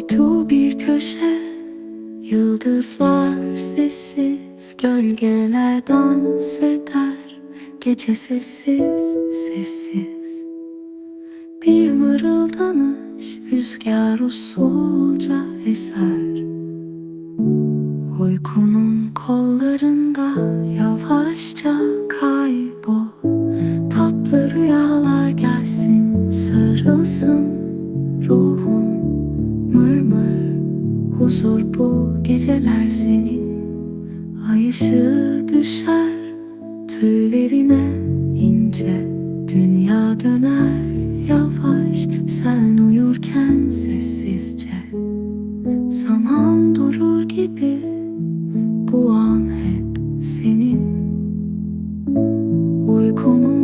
Kuytu bir köşe Yıldızlar sessiz Gölgeler dans eder. Gece sessiz sessiz. Bir mırıldanış Rüzgar usulca eser. Uykunun kollarında Yavaşça kaybol. Tatlı rüyalar gelsin Sarılsın. Huzur bu geceler senin. Ay ışığı düşer tüylerine ince. Dünya döner yavaş sen uyurken sessizce. Zaman durur gibi bu an hep senin. Uykunun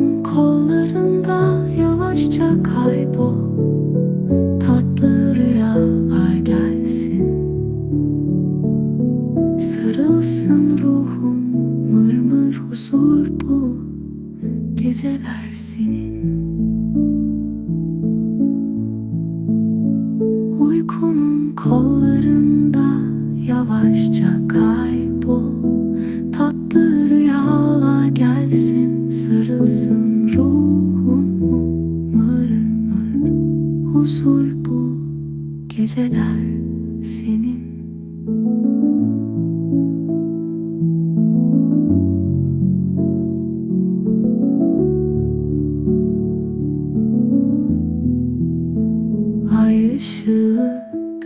Geceler senin Uykunun kollarında yavaşça kaybol. Tatlı rüyalar gelsin sarılsın ruhun mırmır. Huzur bu geceler senin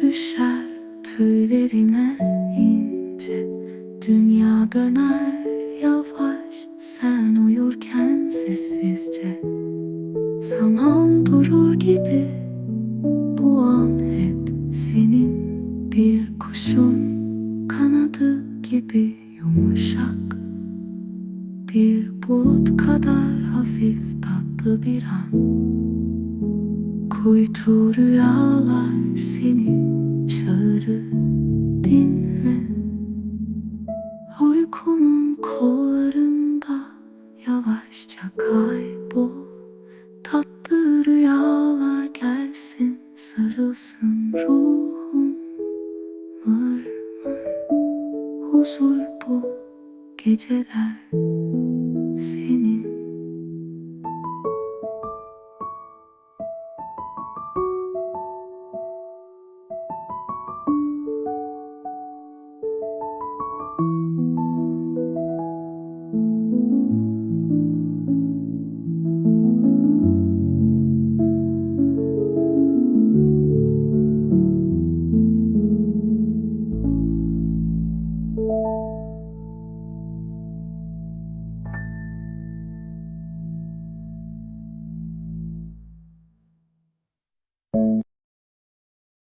düşer tüylerine ince. Dünya döner yavaş sen uyurken sessizce. Zaman durur gibi bu an hep senin. Bir kuşun kanadı gibi yumuşak. Bir bulut kadar hafif tatlı bir an Kuytu rüyalar seni çağırır dinle. Uykunun kollarında yavaşça kaybol. Tatlı rüyalar gelsin sarılsın ruhun Mır mır huzur bu geceler senin